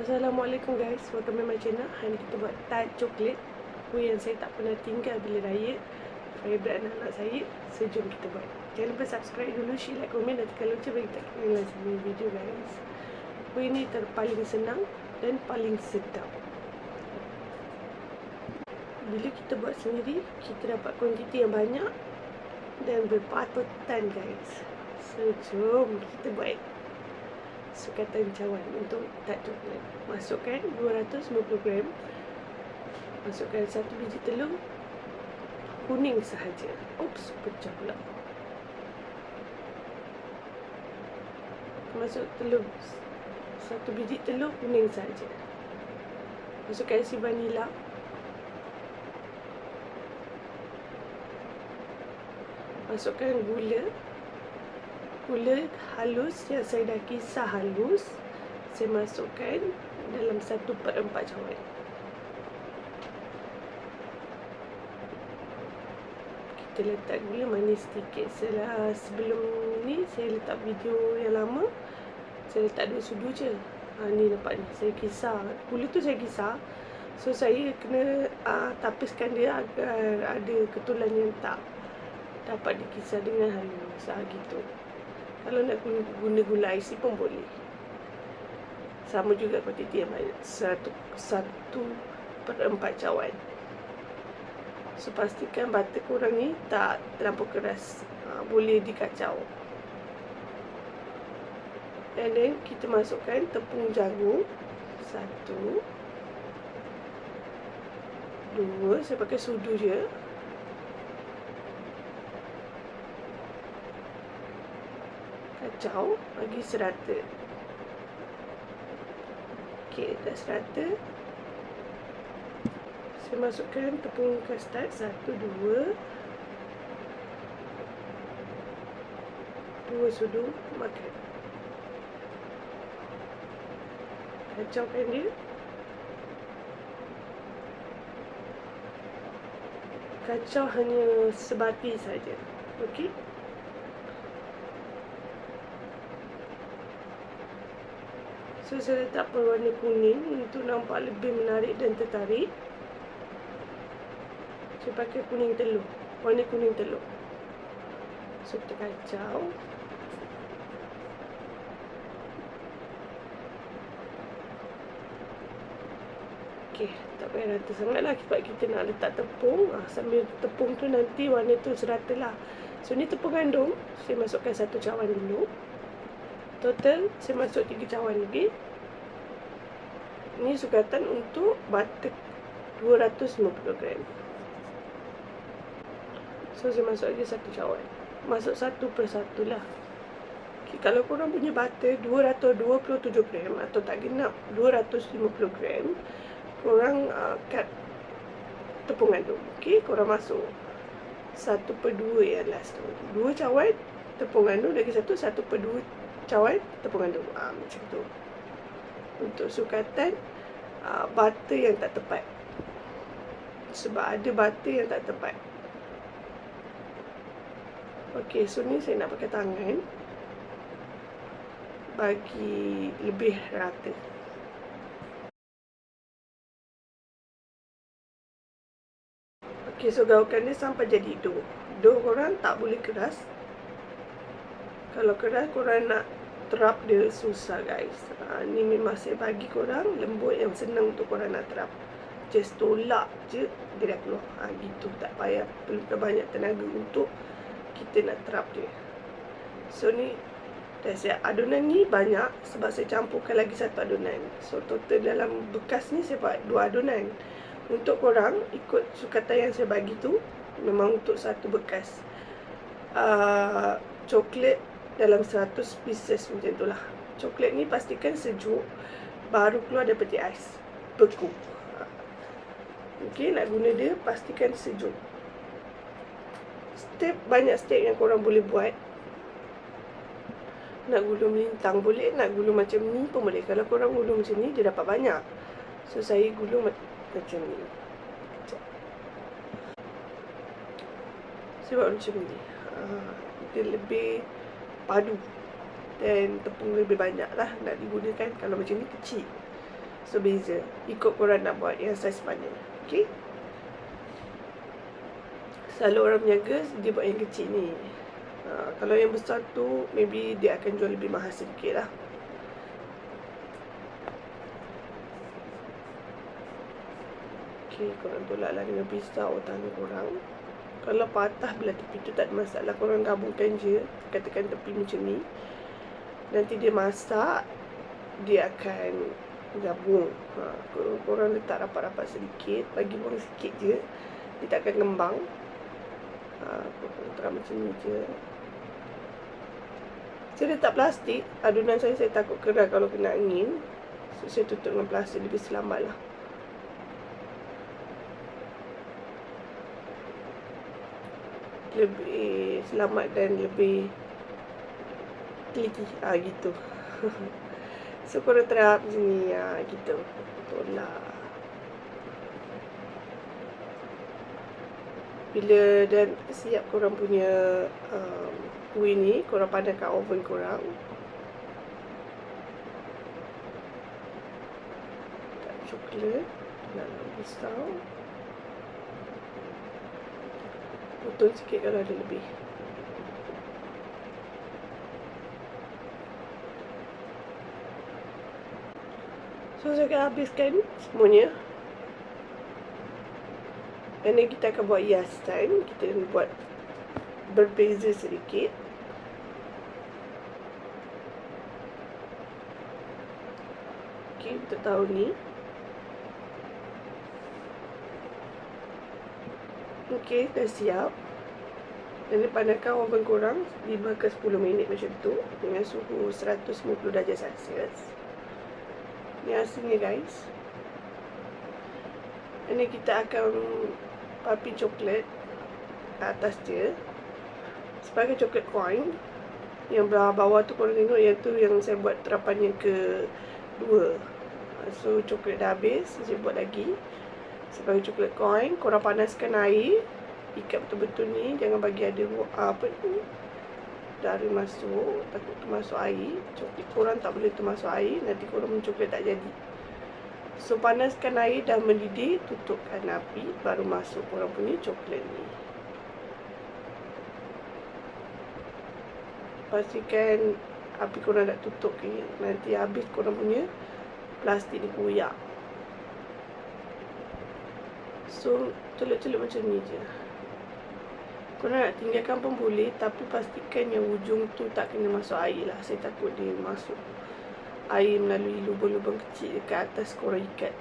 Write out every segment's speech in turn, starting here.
Assalamualaikum guys, welcome to my channel. Hari ni kita buat tart coklat Kuih yang saya tak pernah tinggal bila raya. Favorite anak-anak saya So jom kita buat. Jangan lupa subscribe dulu, share, like, komen Dan tekan lonceng bagi tak ketinggalan semua video guys. Kuih ni terpaling senang Dan paling sedap. Bila kita buat sendiri Kita dapat kuantiti yang banyak Dan berpatutan guys. So jom kita buat sukatan cawan untuk tart coklat. Masukkan 250 gram. Masukkan satu biji telur kuning sahaja. Oops, pecah pula. Masuk telur satu biji telur kuning sahaja. Masukkan si vanila. Masukkan gula gula halus yang saya dah kisar halus saya masukkan dalam satu per empat cawan kita letak gula manis sedikit setelah sebelum ni saya letak video yang lama. Saya letak dua sudu je. Ha, ni nampak ni saya kisar gula tu saya kisar so saya kena uh, tapiskan dia agar ada ketulan yang tak dapat dikisar dengan halus. Ha, gitu kalau nak guna, guna gula IC pun boleh. Sama juga kuantiti yang banyak. Satu, satu per empat cawan. So, pastikan butter korang ni tak terlampau keras. Ha, boleh dikacau. And then, kita masukkan tepung jagung. Satu. Dua. Saya pakai sudu je. Kacau bagi serata. Ok dah serata. Saya masukkan tepung custard satu dua. Dua sudu makan. Kacaukan dia. Kacau hanya sebati saja. Okey saya letak pewarna kuning untuk nampak lebih menarik dan tertarik. Saya pakai kuning telur. Warna kuning telur. So kita kacau. Okey, tak payah rata sangat lah sebab kita nak letak tepung. Ah, sambil tepung tu nanti warna tu serata lah. So ni tepung gandum. Saya masukkan satu cawan dulu. Total saya masuk 3 cawan lagi. Ini sukatan untuk butter 250 gram. So saya masuk lagi satu cawan. Masuk satu per satu lah. Okay, kalau korang punya butter 227 gram atau tak genap 250 gram, korang uh, cut tepung gandum. Okay, korang masuk satu per dua yang last tu. Dua cawan tepung gandum lagi satu, satu per dua cawan tepung gandum. Ha, macam tu. Untuk sukatan uh, butter yang tak tepat. Sebab ada butter yang tak tepat. Okey, so ni saya nak pakai tangan. Bagi lebih rata. Okey, so gaulkan dia sampai jadi dough. Dough korang tak boleh keras. Kalau keras korang nak terap dia susah guys. Ha, Ni memang saya bagi korang lembut yang senang untuk korang nak terap. Just tolak je dia dah keluar. Ha, Gitu. Tak payah perlukan banyak tenaga untuk kita nak terap dia. So ni dah siap. Adonan ni banyak sebab saya campurkan lagi satu adonan. So total dalam bekas ni saya buat dua adonan. Untuk korang ikut sukatan yang saya bagi tu Memang untuk satu bekas. Uh, Coklat dalam 100 pieces macam tu lah. Coklat ni pastikan sejuk baru keluar daripada ais. Beku. Okey, nak guna dia pastikan sejuk. Step banyak step yang korang boleh buat. Nak gulung melintang boleh, nak gulung macam ni pun boleh. Kalau korang gulung macam ni dia dapat banyak. So saya gulung macam ni. Sebab macam ni. Uh, dia lebih padu. Dan tepung lebih banyak lah nak digunakan kalau macam ni kecil. So beza. Ikut korang nak buat yang saiz mana. Okay Selalu orang menjaga Dia buat yang kecil ni. Ha, Kalau yang besar tu Maybe dia akan jual lebih mahal sedikit lah. Okay korang tolak lah dengan pisau Tangan korang Kalau patah belah tepi tu tak ada masalah Korang gabungkan je Katakan tepi macam ni. Nanti dia masak Dia akan gabung. Ha, korang letak rapat-rapat sedikit bagi buang sikit je dia tak akan ngembang. Ha, korang terang macam ni je. Saya letak plastik adunan saya saya takut keras kalau kena angin. So saya tutup dengan plastik lebih selamat lah lebih selamat dan lebih teliti ah gitu. So korang terap macam ni ya, gitu Tolak Bila dan siap korang punya um, Kuih ni Korang padankan oven korang. Coklat. Dalam pisau Potong sikit kalau ada lebih. So saya akan habiskan semuanya. Dan ni kita akan buat hiasan Kita akan buat berbeza sedikit. Okay, untuk tahun ni Okay, dah siap. Dan panaskan oven korang 5 ke 10 minit macam tu Dengan suhu 150 darjah Celsius. Ni hasilnya guys. Ini kita akan papi coklat atas dia sebagai coklat coin. Yang belah bawah tu korang tengok yang tu yang saya buat terapan yang ke dua. So coklat dah habis saya buat lagi sebagai coklat coin korang panaskan air ikat betul-betul ni jangan bagi ada apa ni dari masuk takut termasuk air coklat korang tak boleh termasuk air nanti korang mencoklat tak jadi. So panaskan air dah mendidih tutupkan api baru masuk korang punya coklat ni. Pastikan api korang dah tutup ke nanti habis korang punya plastik ni koyak so celup-celup macam ni je. Korang nak tinggalkan pun boleh Tapi pastikan yang ujung tu tak kena masuk air lah. Saya takut dia masuk air melalui lubang-lubang kecil dekat atas korang ikat.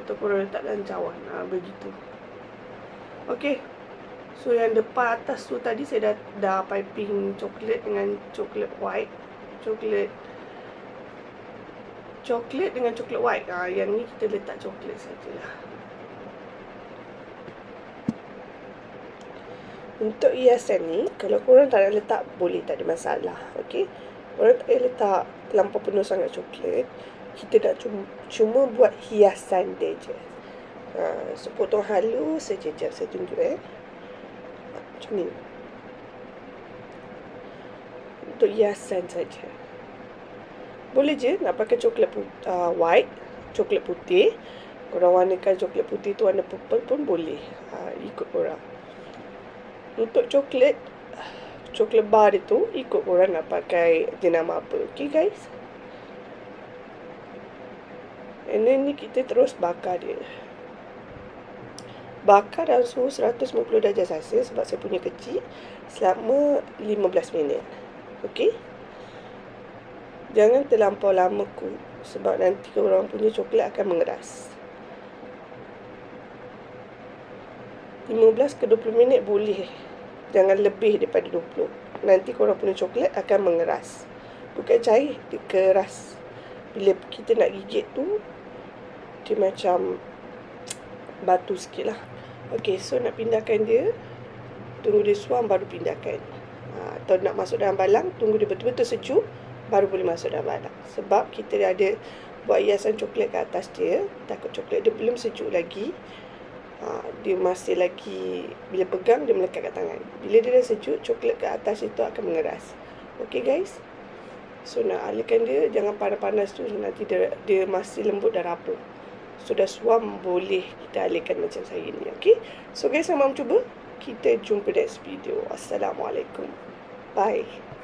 Atau korang letak dalam cawan. Ha, Begitu. Okay So yang depan atas tu tadi saya dah, dah piping coklat dengan coklat white. Coklat Coklat dengan coklat white. Ha, Yang ni kita letak coklat sajalah Untuk hiasan ni, kalau korang tak nak letak, boleh tak ada masalah. Okay? Korang tak payah letak terlampau penuh sangat coklat. Kita nak cuma, cuma buat hiasan dia je. Ha, so, potong halus saja. Sekejap, saya tunjuk eh. Macam ni. Untuk hiasan saja. Boleh je nak pakai coklat put- uh, white, coklat putih. Korang warnakan coklat putih tu warna purple pun boleh. Ha, ikut korang. Untuk coklat. Coklat bar itu Ikut korang nak pakai jenama apa. Okay guys? And then ni kita terus bakar dia. Bakar dalam suhu 150 darjah Celsius Sebab saya punya kecil Selama 15 minit. Okay? Jangan terlampau lama ku Sebab nanti korang punya coklat akan mengeras 15 ke 20 minit boleh. Jangan lebih daripada 20 Nanti korang punya coklat akan mengeras. Bukan cair, dia keras. Bila kita nak gigit tu Dia macam Batu sikit lah. Okay, so nak pindahkan dia Tunggu dia suam baru pindahkan. Ha, Atau nak masuk dalam balang Tunggu dia betul-betul sejuk Baru boleh masuk dalam balang. Sebab kita ada Buat hiasan coklat ke atas dia Takut coklat dia belum sejuk lagi ha, dia masih lagi bila pegang dia melekat kat tangan bila dia dah sejuk coklat ke atas itu akan mengeras Okay guys So nak alihkan dia jangan panas-panas tu nanti dia, dia masih lembut dan rapuh. So dah suam boleh kita alihkan macam saya ni. Okay. So guys, saya mahu cuba. Kita jumpa next video. Assalamualaikum. Bye.